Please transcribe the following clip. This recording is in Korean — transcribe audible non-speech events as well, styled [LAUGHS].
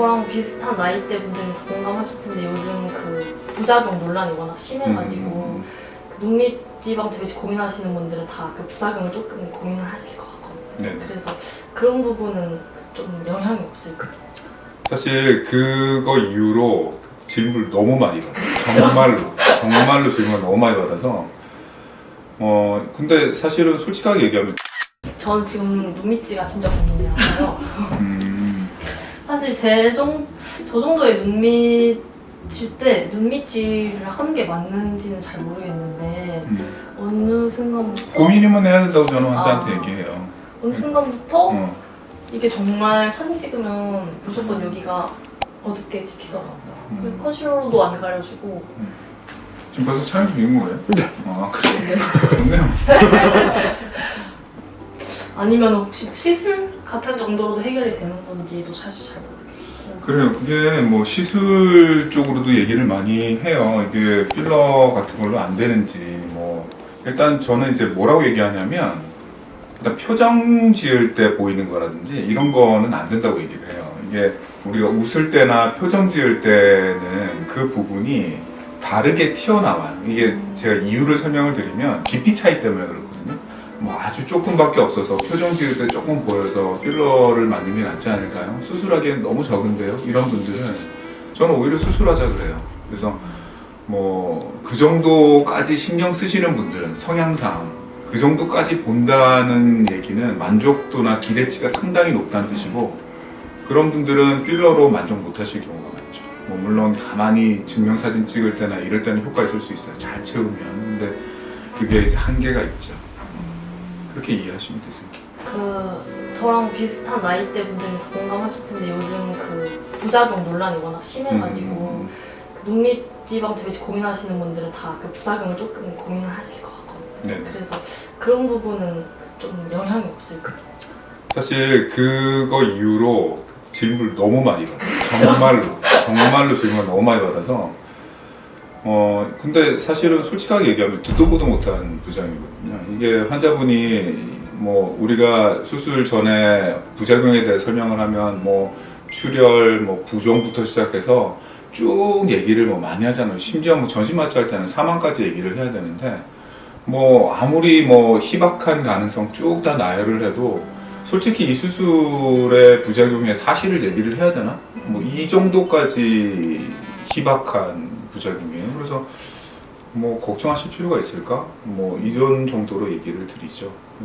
저랑 비슷한 나이대 분들은 다 공감하실 텐데 요즘 그 부작용 논란이 워낙 심해가지고 음, 그 눈밑지방 재배치 고민하시는 분들은 다 그 부작용을 조금 고민하실 것 같거든요. 네. 그래서 그런 부분은 좀 영향이 없을까. 사실 그거 이후로 질문을 너무 많이 받아요. 정말로 정말로 질문을 너무 많이 받아서 어 근데 사실은 솔직하게 얘기하면 저는 지금 눈밑지가 진짜 고민이라서요. 음, 사실 제 정, 저 정도의 눈밑일 때 눈밑질을 하는 게 맞는지는 잘 모르겠는데 음. 어느 순간부터 고민이면 해야 된다고 저는 환자한테 아. 얘기해요. 어느 순간부터 어. 이게 정말 사진 찍으면 무조건 여기가 어둡게 찍히더라고요. 그래서 음. 컨실러로도 안 가려주고 지금 벌써 촬영 중인 거예요? 네. 아 그래. 좋네요. [LAUGHS] 아니면 혹시 시술 같은 정도로도 해결이 되는 건지도 사실 잘 모르겠어요. 그래요. 그게 뭐 시술 쪽으로도 얘기를 많이 해요. 이게 필러 같은 걸로 안 되는지 뭐 일단 저는 이제 뭐라고 얘기하냐면 일단 표정 지을 때 보이는 거라든지 이런 거는 안 된다고 얘기를 해요. 이게 우리가 웃을 때나 표정 지을 때는 그 부분이 다르게 튀어나와요. 이게 제가 이유를 설명을 드리면 깊이 차이 때문에 그렇거든요. 뭐 아주 조금밖에 없어서 표정 때 조금 보여서 필러를 만드는 게 낫지 않을까요? 수술하기엔 너무 적은데요. 이런 분들은 저는 오히려 수술하자 그래요. 그래서 뭐 그 정도까지 신경 쓰시는 분들은 성향상 그 정도까지 본다는 얘기는 만족도나 기대치가 상당히 높다는 뜻이고 그런 분들은 필러로 만족 못 하실 경우가 많죠. 뭐 물론 가만히 증명사진 찍을 때나 이럴 때는 효과 있을 수 있어요. 잘 채우면. 근데 그게 한계가 있죠. 그렇게 이해하시면 되세요. 그 저랑 비슷한 나이대 분들은 다 공감하실 텐데 요즘 그 부작용 논란이 워낙 심해가지고 음, 그 눈밑지방 재배치 고민하시는 분들은 다 그 부작용을 조금 고민하실 것 같거든요. 네. 그래서 그런 부분은 좀 영향이 없을까. 사실 그거 이후로 질문을 너무 많이 받아요. 정말로 정말로 질문을 너무 많이 받아서 어 근데 사실은 솔직하게 얘기하면 듣도 보도 못한 부작용이거든요. 이게 환자분이 뭐 우리가 수술 전에 부작용에 대해 설명을 하면 뭐 출혈, 뭐 부종부터 시작해서 쭉 얘기를 뭐 많이 하잖아요. 심지어 뭐 전신 마취 할 때는 사망까지 얘기를 해야 되는데 뭐 아무리 뭐 희박한 가능성 쭉 다 나열을 해도 솔직히 이 수술의 부작용의 사실을 얘기를 해야 되나? 뭐 이 정도까지 희박한 부작용이에요. 그래서 뭐 걱정하실 필요가 있을까? 뭐 이런 정도로 얘기를 드리죠.